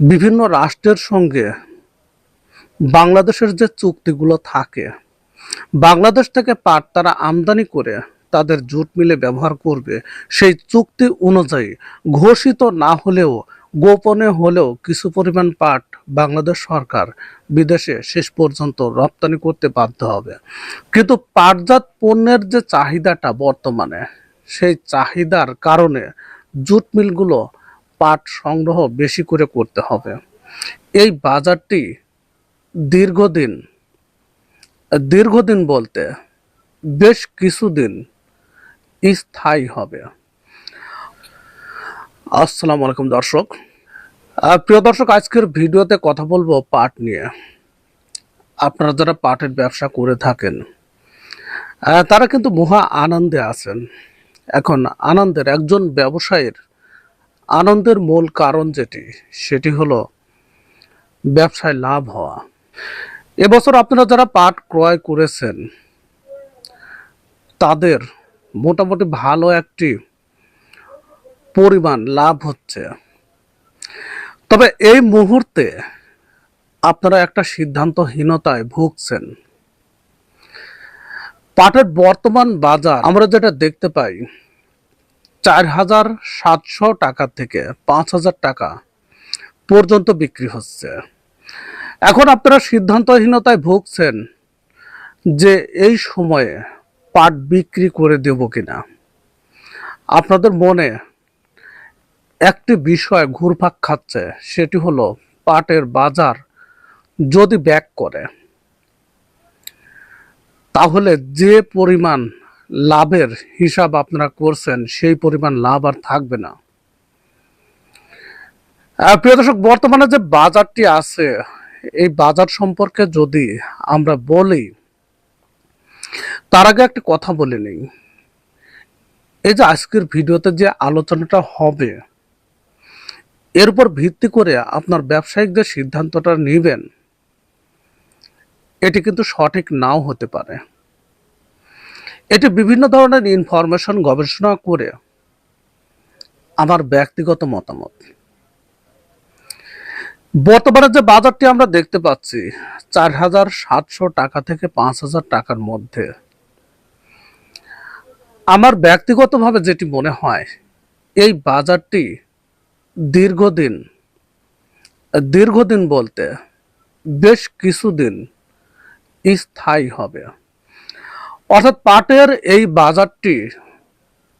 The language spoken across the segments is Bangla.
বিভিন্ন রাষ্ট্রের সঙ্গে বাংলাদেশের যে চুক্তিগুলো থাকে, বাংলাদেশ থেকে পাট তারা আমদানি করে তাদের জুট মিলে ব্যবহার করবে, সেই চুক্তি অনুযায়ী ঘোষিত না হলেও, গোপনে হলেও কিছু পরিমাণ পাট বাংলাদেশ সরকার বিদেশে শেষ পর্যন্ত রপ্তানি করতে বাধ্য হবে। কিন্তু পাটজাত পণ্যের যে চাহিদাটা বর্তমানে, সেই চাহিদার কারণে জুট মিলগুলো পাট সংগ্রহ বেশি করে করতে হবে। এই বাজারটি দীর্ঘদিন দীর্ঘদিন বলতে বেশ কিছুদিন স্থায়ী হবে। আসসালামু আলাইকুম দর্শক। প্রিয় দর্শক, আজকের ভিডিওতে কথা বলব পাট নিয়ে। আপনারা যারা পাটের ব্যবসা করে থাকেন তারা কিন্তু মহা আনন্দে আছেন। এখন আনন্দের একজন ব্যবসায়ীর আনন্দের মূল কারণ যেটি, সেটি হলো ব্যবসায় লাভ হওয়া। এবছর আপনারা যারা পাট ক্রয় করেছেন, তাদের মোটামুটি ভালো একটি পরিমাণ লাভ হচ্ছে। তবে এই মুহূর্তে আপনারা একটা সিদ্ধান্তহীনতায় ভুগছেন। পাটের বর্তমান বাজার আমরা যেটা দেখতে পাই চার হাজার সাতশো টাকা থেকে পাঁচ হাজার টাকা পর্যন্ত বিক্রি হচ্ছে। এখন আপনারা সিদ্ধান্তহীনতায় ভুগছেন যে এই সময়ে পাট বিক্রি করে দেব কিনা। আপনাদের মনে একটি বিষয় ঘুরপাক খাচ্ছে, সেটি হলো পাটের বাজার যদি ব্যাক করে, তাহলে যে পরিমাণ লাভের হিসাব আপনারা করছেন, সেই পরিমাণ লাভ আর থাকবে না। প্রিয় দর্শক, বর্তমানে যে বাজারটি আছে, এই বাজার সম্পর্কে যদি আমরা বলি, তার আগে একটা কথা বলে নেই। এই যে আজকের ভিডিওতে যে আলোচনাটা হবে, এর উপর ভিত্তি করে আপনার ব্যবসায়িক যে সিদ্ধান্তটা নেবেন, এটি কিন্তু সঠিক নাও হতে পারে। এটি বিভিন্ন ধরনের ইনফরমেশন গবেষণা করে আমার ব্যক্তিগত মতামত। বর্তমানে যে বাজারটি আমরা দেখতে পাচ্ছি, চার হাজার সাতশো টাকা থেকে পাঁচ হাজার টাকার মধ্যে। আমার ব্যক্তিগতভাবে যেটি মনে হয়, এই বাজারটি দীর্ঘদিন দীর্ঘদিন বলতে বেশ কিছুদিন স্থায়ী হবে। অর্থাৎ পাটের এই বাজারটি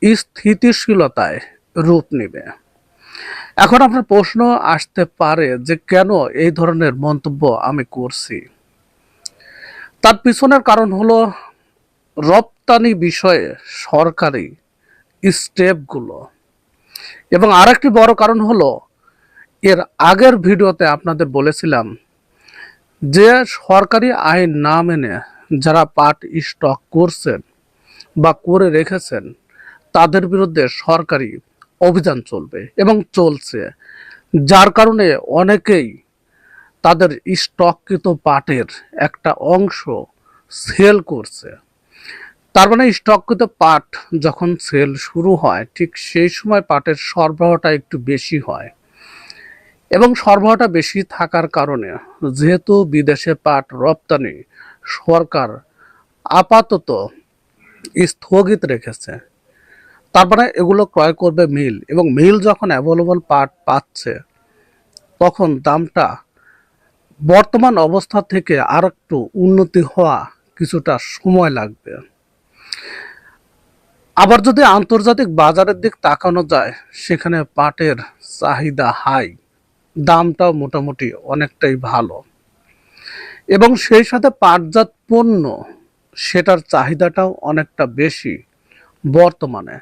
স্থিতিশীলতায় রূপ নেবে। এখন আপনার প্রশ্ন আসতে পারে যে কেন এই ধরনের মন্তব্য আমি করছি। তার পিছনের কারণ হলো রপ্তানি বিষয়ে সরকারি স্টেপগুলো। এবং আরেকটি বড় কারণ হলো, এর আগের ভিডিওতে আপনাদের বলেছিলাম যে সরকারি আইন না মেনে যারা পাট স্টক করছেন বা করে রেখেছেন, তাদের বিরুদ্ধে সরকারি অভিযান চলবে এবং চলছে। যার কারণে অনেকেই তাদের স্টককৃত পাটের একটা অংশ সেল করছে। তার মানে স্টককৃত পাট যখন সেল শুরু হয়, ঠিক সেই সময় পাটের সরবরাহটা একটু বেশি হয়। এবং সরবরাহটা বেশি থাকার কারণে যেহেতু বিদেশে পাট রপ্তানি সরকার আপাতত স্থগিত রেখেছে। তার মানে এগুলো ক্রয় করবে মিল এবং মিল যখন অ্যাভেলেবল পাট পাচ্ছে, তখন দামটা বর্তমান অবস্থা থেকে আর একটু উন্নতি হওয়া কিছুটা সময় লাগবে। আবার যদি আন্তর্জাতিক বাজারের দিক তাকানো যায়, সেখানে পাটের চাহিদা হাই দামটাও মোটামুটি অনেকটাই ভালো। এবং সেই সাথে পাটজাত পণ্য, সেটার চাহিদাটাও অনেকটা বেশি বর্তমানে।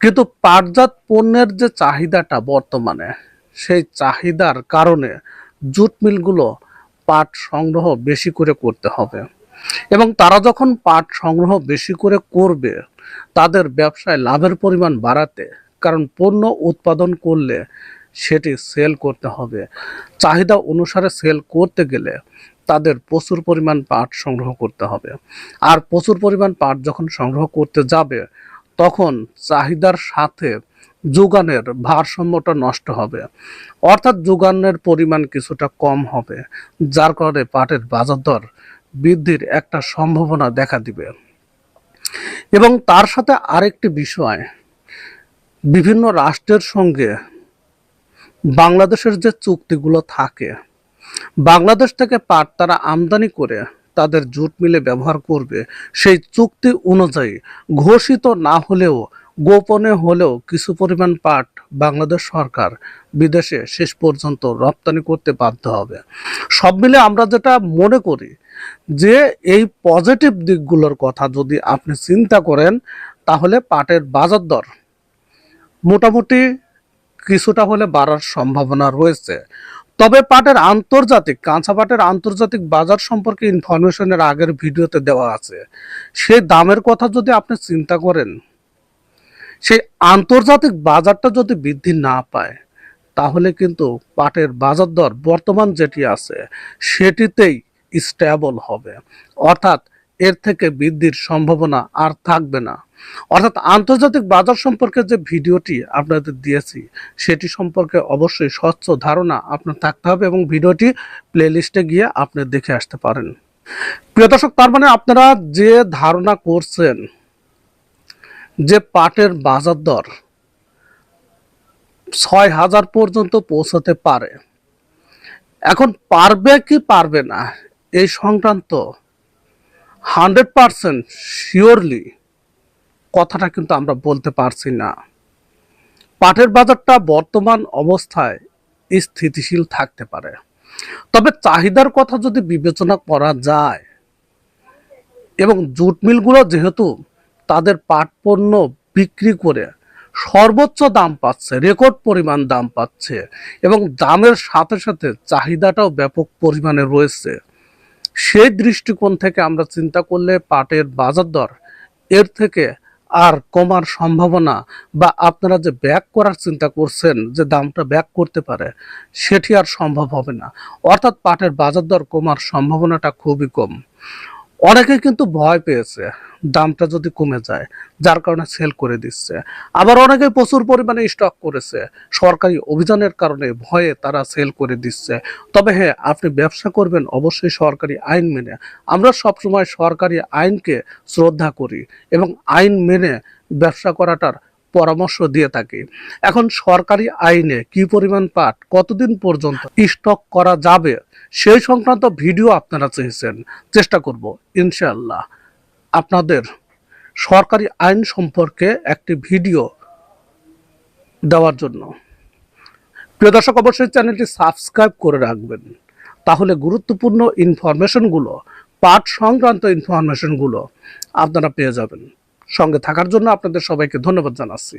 কিন্তু পাটজাত পণ্যের যে চাহিদাটা বর্তমানে, সেই চাহিদার কারণে জুট মিলগুলো পাট সংগ্রহ বেশি করে করতে হবে। এবং তারা যখন পাট সংগ্রহ বেশি করে করবে, তাদের ব্যবসায় লাভের পরিমাণ বাড়াতে, কারণ পণ্য উৎপাদন করলে সেটি সেল করতে হবে। চাহিদা অনুসারে সেল করতে গেলে তাদের প্রচুর পরিমাণ পাট সংগ্রহ করতে হবে। আর প্রচুর পরিমাণ পাট যখন সংগ্রহ করতে যাবে, তখন চাহিদার সাথে যোগানের ভারসাম্যটা নষ্ট হবে। অর্থাৎ যোগানের পরিমাণ কিছুটা কম হবে, যার কারণে পাটের বাজার দর বৃদ্ধির একটা সম্ভাবনা দেখা দিবে। এবং তার সাথে আরেকটি বিষয়, বিভিন্ন রাষ্ট্রের সঙ্গে বাংলাদেশের যে চুক্তিগুলো থাকে বাংলাদেশ থেকে পাট তারা আমদানি করে তাদের জুট মিলে ব্যবহার করবে, সেই চুক্তি অনুযায়ী ঘোষিত না হলেও, গোপনে হলেও কিছু পরিমাণ পাট বাংলাদেশ সরকার বিদেশে শেষ পর্যন্ত রপ্তানি করতে বাধ্য হবে। সব মিলে আমরা যেটা মনে করি যে এই পজিটিভ দিকগুলোর কথা যদি আপনি চিন্তা করেন, তাহলে পাটের বাজার দর মোটামুটি কিছুটা হলে বাড়ার সম্ভাবনা রয়েছে। তবে পাটের আন্তর্জাতিক, কাঁচা পাটের আন্তর্জাতিক বাজার সম্পর্কে ইনফরমেশনের আগের ভিডিওতে দেওয়া আছে। সেই দামের কথা যদি আপনি চিন্তা করেন, সেই আন্তর্জাতিক বাজারটা যদি বৃদ্ধি না পায়, তাহলে কিন্তু পাটের বাজার দর বর্তমান যেটি আছে, সেটিতেই স্টেবল হবে। অর্থাৎ এর থেকে বৃদ্ধির সম্ভাবনা আর থাকবে না। অর্থাৎ আন্তর্জাতিক বাজার সম্পর্কে যে ভিডিওটি আপনাদের দিয়েছি, সেটি সম্পর্কে অবশ্যই স্বচ্ছ ধারণা আপনার থাকতে হবে এবং ভিডিওটি প্লেলিস্টে গিয়ে আপনি দেখে আসতে পারেন। প্রিয় দর্শক, তার মানে আপনারা যে ধারণা করছেন, যে পাটের বাজার দর ছয় হাজার পর্যন্ত পৌঁছাতে পারে, এখন পারবে কি পারবে না, এই সংক্রান্ত হান্ড্রেড পারসেন্ট শিওরলি কথাটা কিন্তু আমরা বলতে পারছি না। পাটের বাজারটা বর্তমান অবস্থায় স্থিতিশীল থাকতে পারে। তবে চাহিদার কথা যদি বিবেচনা করা যায়, এবং জুট মিলগুলো যেহেতু তাদের পাট পণ্য বিক্রি করে সর্বোচ্চ দাম পাচ্ছে, রেকর্ড পরিমাণ দাম পাচ্ছে, এবং দামের সাথে সাথে চাহিদাটাও ব্যাপক পরিমাণে রয়েছে, সেই দৃষ্টিকোণ থেকে আমরা চিন্তা করলে পাটের বাজার দর এর থেকে আর কমার সম্ভাবনা বা আপনারা যে ব্যাক করার চিন্তা করছেন যে দামটা ব্যাক করতে পারে, সেটি আর সম্ভব হবে না। অর্থাৎ পাটের বাজার দর কমার সম্ভাবনাটা খুবই কম। অনেকে কিন্তু ভয় পেয়েছে, দামটা যদি কমে যায়, যার কারণে সেল করে দিচ্ছে। আবার অনেকে প্রচুর পরিমাণে স্টক করেছে, সরকারি অভিযানের কারণে ভয়ে তারা সেল করে দিচ্ছে। তবে হ্যাঁ আপনি ব্যবসা করবেন, অবশ্যই সরকারি আইন মেনে। আমরা সবসময় সরকারি আইনকে শ্রদ্ধা করি এবং আইন মেনে ব্যবসা করাটার পরামর্শ দিয়ে থাকি। এখন সরকারি আইনে কি পরিমাণ পাট কতদিন পর্যন্ত স্টক করা যাবে, সেই সংক্রান্ত ভিডিও আপনারা চেয়েছেন। চেষ্টা করব ইনশাল্লাহ আপনাদের সরকারি আইন সম্পর্কে একটি ভিডিও দেওয়ার জন্য। প্রিয় দর্শক, অবশ্যই চ্যানেলটি সাবস্ক্রাইব করে রাখবেন। তাহলে গুরুত্বপূর্ণ ইনফরমেশনগুলো পাঠ সংক্রান্ত ইনফরমেশনগুলো আপনারা পেয়ে যাবেন। সঙ্গে থাকার জন্য আপনাদের সবাইকে ধন্যবাদ জানাচ্ছি।